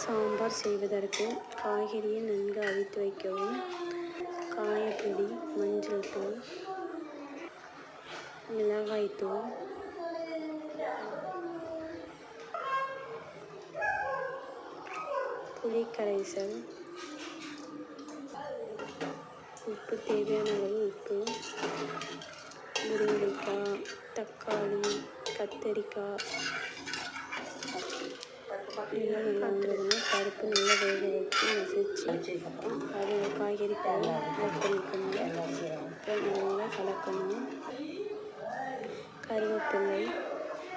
சாம்பார் செய்வதற்கு காய்கறியை நன்கு அவித்து வைக்கவும். காயப்பொடி மஞ்சள் தூள் மிளகாய்த்தூள் புளி கரைசல் உப்பு தேவையான அளவு உப்பு முருங்கைக்காய் தக்காளி கத்தரிக்காய் எல்லாம் நல்லா பருப்பு நல்லா வேக வச்சு நெசிச்சு அது காய்கறி கூட ஆட் நல்லா கலக்கணும். கருவேப்பிலை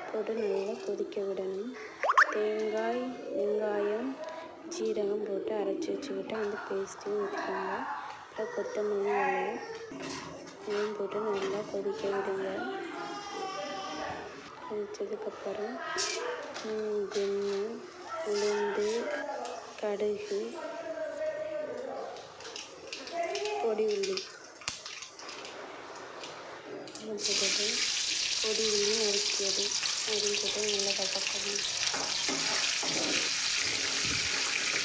போட்டு நல்லா கொதிக்க விடணும். தேங்காய் வெங்காயம் ஜீரகம் போட்டு அரைச்சி வச்சுக்கிட்டு அந்த பேஸ்ட்டையும் ஊற்றிக்கோங்க அப்புறம் கொத்தமல்லி இலை இதையும் போட்டு நல்லா கொதிக்க விடுங்க. கொதித்ததுக்கப்புறம் எண்ணெய் பொடி உள்ளி. போட்டு பொடி உள்ளி நறுக்கியது. அதையும் போட்டு நல்லா கசக்கணும்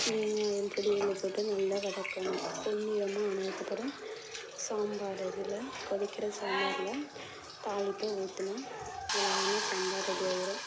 வெங்காயம் பொடி உள்ளி போட்டு நல்லா வதக்கணும். பொன்னிறமாக ஆனதுக்கப்புறம் சாம்பார் இதில். கொதிக்கிற சாம்பாரில் தாளிப்பை ஊற்றணும். எல்லாமே சாம்பார் ரெடி ஆகிடும்